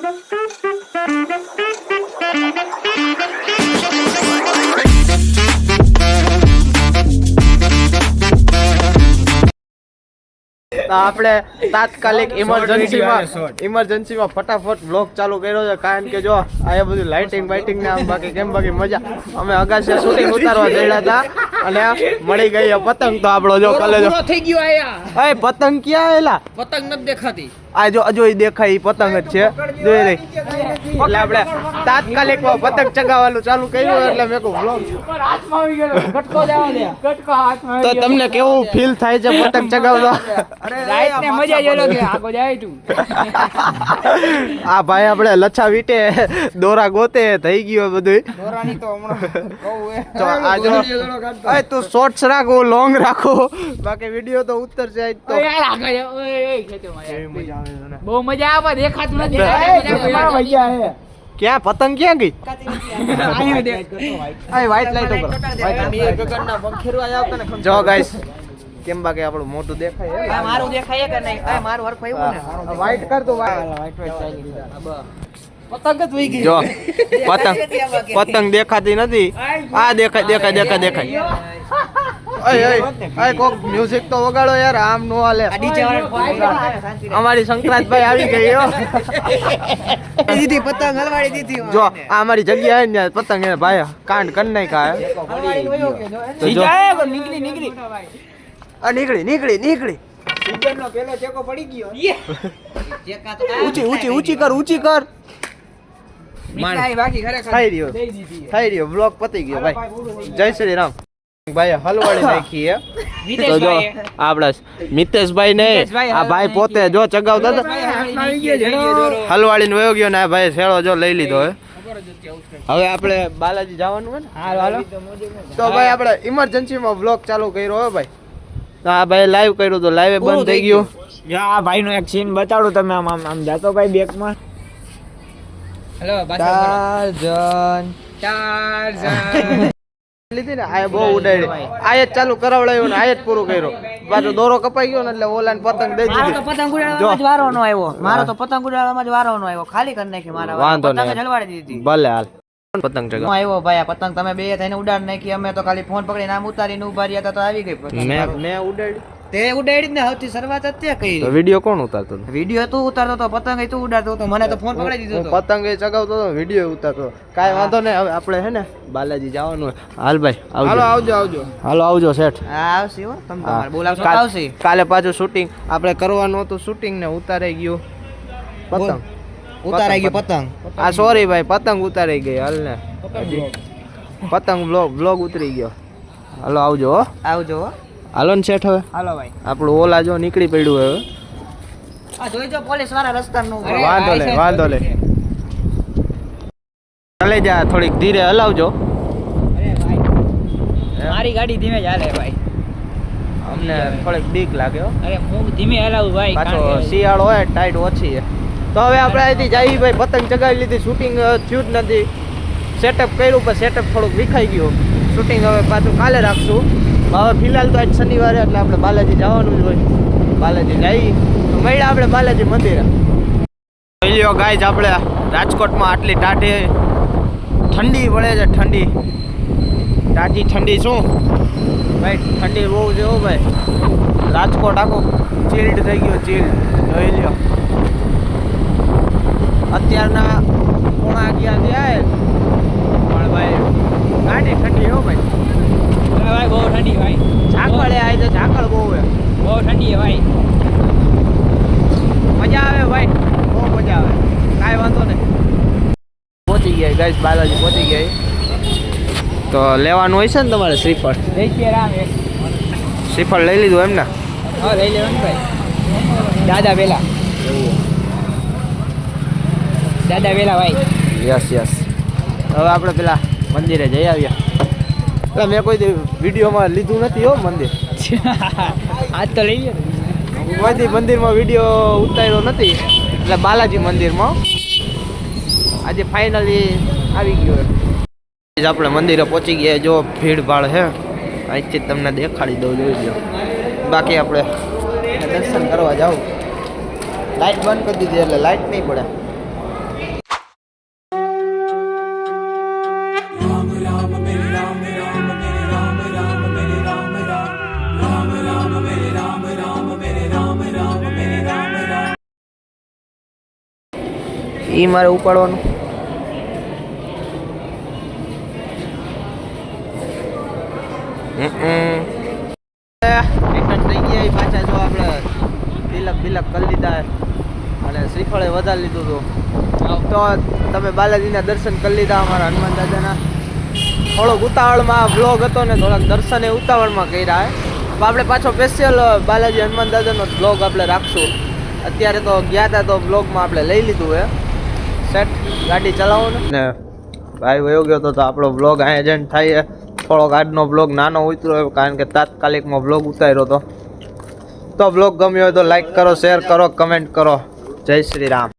Thank you. તો આપણે તાત્કાલિક ઇમરજન્સીમાં ઇમરજન્સીમાં ફટાફટ બ્લોક ચાલુ કર્યો છે કારણ કે જો આ બધું લાઇટિંગ બાઇટિંગ ને આમ બાકી કેમ બાકી મજા અમે અગાસી શૂટિંગ ઉતારવા જઈડા હતા અને મળી ગઈ પતંગ તો આપણો જો કલે જો થઈ ગયો આયા. એ પતંગ ક્યાં આયેલા પતંગ નથી દેખાતી. આ જો અજો એ દેખાય એ પતંગ જ છે. જોઈ રહી એટલે આપણે તાત્કાલિક પતંગ ચગાવવાનું ચાલુ કર્યું એટલે મેં કહું vlog કટકો દેવા દે. કટકો હાથમાં તો તમને કેવું ફીલ થાય છે પતંગ ચગાવતા? રાઈટ ને મજા જ અલગ આગો જાય તું. આ ભાઈ આપણે લચ્છા વીટે દોરા ગોતે થઈ ગયો બધું દોરાની તો હમણાં કહું એ તો આ જો. અય તું શોર્ટ્સ રાખો લોંગ રાખો. બાકી વિડિયો તો ઉતરશે જાય તો. યાર આગળ ઓય મજા આવે બહુ મજા આવે દેખાતું નથી. ક્યાં? પતંગ ક્યાં ગઈ? આ વ્હાઈટ લાઈટ ઉપર. જો ગાઈસ કેમ બાકી આપણું મોટું દેખાય મારું દેખાય કે નહીં? કાય મારું હરખ આવ્યું ને વાઈટ કર તો પતંગ જ વહી ગઈ. જો પતંગ. પતંગ દેખાતી નથી. આ દેખાય દેખાય દેખાય દેખાય. મ્યુઝિક તો વગાડો યાર આમ નો હાલે. અમારી સંક્રાંતભાઈ આવી ગઈ દીધી પતંગ હલવાડી દીધી જો આ અમારી જગ્યા હે ને પતંગ ભાઈ કાંડ કર નાખ્યા નીકળી નીકળી. આ નીકળી નીકળી નીકળી. સીઝનનો પેલો ચેકો પડી ગયો. જેકા તો ઊંચી ઊંચી ઊંચી કર ઊંચી કર. નીકળાય બાકી ખરેખર થઈ રહ્યો. થઈ રહ્યો. બ્લોક પતી ગયો ભાઈ. જય શ્રી રામ. ભાઈ હલવાડી નાખી હે. તો જો આપડા મિતેશભાઈ ને આ ભાઈ પોતે જો ચગાવતા હતા. ગયો વયો ગયો ને આ ભાઈ શેળો જો લઈ લીધો હે. હવે આપણે બાલાજી જવાનું હોય ને? હાલો હાલો. તો ભાઈ આપણે ઇમરજન્સીમાં બ્લોક ચાલુ કર્યો હે ભાઈ. તો આ ભાઈ લાઈવ કર્યું તો લાઈવે બંધ થઈ ગયું. જો ભાઈ નો એક સીન બતાડો તમે આમ આમ આમ જાતો ભાઈ બેગમાં હેલો બાદશાહ ટાર્ઝન ટાર્ઝન લીધી ને? આ બહુ ઉડાડી. આ જ ચાલુ કરાવડાવ્યું ને આ જ પૂરું કર્યું. પાછો દોરો કપાઈ ગયો ને એટલે ઓલાન પતંગ દઈ મારો તો દીધી પતંગ ઉડાડવામાં જ. વારો નો આવ્યો. મારો તો પતંગ ઉડાડવામાં જ વારો નો આવ્યો. ખાલી કરી નાખી મારા વાંધો પતંગ જ નહીં. હલવાડી દીધી. ભલે હાલ. પતંગ ચગાવ? આવ્યો ભાઈ આ પતંગ તમે બે થઈને ઉડાડ નાખી. અમે તો ખાલી ફોન પકડીને આમ ઉતારીને ઊભા રહ્યા હતા તો આવી ગઈ મેં મેં ઉડાડી. તે ઉડાડી ને સૌથી શરૂઆત અત્યારે કઈ તો વીડિયો કોણ ઉતારતો હતો? વીડિયો તું ઉતારતો તો પતંગ તું ઉડાડતો તો મને તો ફોન પકડી દીધો પતંગ એ ચગાવતો હતો વીડિયો ઉતારતો. કાંઈ વાંધો નહીં હવે આપણે હે ને બાલાજી જવાનું. હાલ ભાઈ હાલો આવજો આવજો. હાલો આવજો સેઠ હા આવશે હો. તમે તમારે બોલાવશો આવશે. કાલે પાછું શૂટિંગ આપણે કરવાનું હતું શૂટિંગ ને ઉતારાઈ ગયું. પતંગ. ઉતારાઈ ગયો પતંગ. આ સોરી ભાઈ પતંગ ઉતારાઈ ગઈ હાલ ને પતંગ બ્લોગ બ્લોગ ઉતરી ગયો. હાલો આવજો હો. આવજો હો. હાલો ને શેઠ હવે. હાલો ભાઈ. આપણું ઓલા જો નીકળી પડ્યું હવે. આ જોઈજો પોલીસવાળા રસ્તા વાંધો લે વાંધો લે ચાલે જા થોડીક ધીરે હલાવજો. મારી ગાડી ધીમે ચાલે ભાઈ. અમને થોડીક બીક લાગે અરે હું ધીમે હલાવું ભાઈ પાછો શિયાળો હોય ટાઈટ ઓછી છે. તો હવે આપણે અહીંથી જઈ ભાઈ, પતંગ ચગાવી લીધી શૂટિંગ થયું જ નથી. સેટઅપ કર્યું, પણ સેટઅપ થોડુંક વિખાઈ ગયું. શૂટિંગ હવે પાછું કાલે રાખશું. હવે ફિલહાલ તો આજ શનિવારે, એટલે આપણે બાલાજી જવાનું જ હોય. બાલાજી જઈ મળ્યા આપણે બાલાજી મંદિરે. લ્યો ગાય આપણે રાજકોટમાં આટલી ટાઢી, ઠંડી પડે છે, ઠંડી. ટાઢી, ઠંડી શું? ભાઈ, ઠંડી બહુ છે હો ભાઈ. રાજકોટ આખું ચીલ્ડ થઈ ગયું ચીલ્ડ જોઈ લ્યો. અત્યારના પોણા અગિયાર થયા. પણ ભાઈ ગાડી ઠંડી હો ભાઈ. ભાઈ બહુ ઠંડી ભાઈ. ઝાકળ આવે તો ઝાકળ બહુ છે. બહુ ઠંડી છે ભાઈ. મજા આવે ભાઈ બહુ મજા આવે. કાંઈ વાંધો નહીં. પહોંચી ગયા ગાઈસ બાલાજી પહોંચી ગયા તો લેવાનું હોય છે ને તમારે શ્રીફળ? શ્રીફળ લઈ લીધું એમ ને હા લઈ લેવાનું ભાઈ. દાદા વેલા દાદા વેલા ભાઈ. યસ યસ હવે આપણે પેલા મંદિરે જઈ આવ્યા એટલે મેં કોઈ વિડીયોમાં લીધું નથી હો મંદિર. આજ તો લઈ કોઈ મંદિરમાં વીડિયો ઉતાર્યો નથી. એટલે બાલાજી મંદિરમાં. આજે ફાઇનલી આવી ગયો. આપણે મંદિરે પહોંચી ગયા. જો ભીડ ભાડ છે અહીંથી તમને દેખાડી દઉં જોઈ લો બાકી આપણે દર્શન કરવા જાવ લાઇટ બંધ કરી દીધી એટલે લાઇટ નહીં પડે. ઈ મારે ઉપાડવાનું. રિટર્ન થઈ ગયા પાછા જો આપણે તિલક બિલક કરી લીધા અને શ્રીફળે વધારી લીધું હતું. તો તમે બાલાજીના દર્શન કરી લીધા અમારા હનુમાન દાદાના. થોડોક ઉતાવળમાં બ્લોગ હતો ને થોડાક દર્શને ઉતાવળમાં કર્યા. તો આપણે પાછો સ્પેશિયલ બાલાજી હનુમાન દાદાનો બ્લોગ આપણે રાખશું. અત્યારે તો ગયા હતા તો બ્લોગમાં આપણે લઈ લીધું હે. સેટ ગાડી ચલાવો ને. ભાઈ વયો ગયો તો તો આપણો બ્લોગ અહીંયા એજન્ટ થાય. થોડોક આજનો બ્લોગ નાનો ઉતર્યો કારણ કે તાત્કાલિકમાં બ્લોગ ઉતાર્યો હતો. તો બ્લોગ ગમ્યો હોય તો લાઈક કરો શેર કરો કમેન્ટ કરો. જય શ્રી રામ.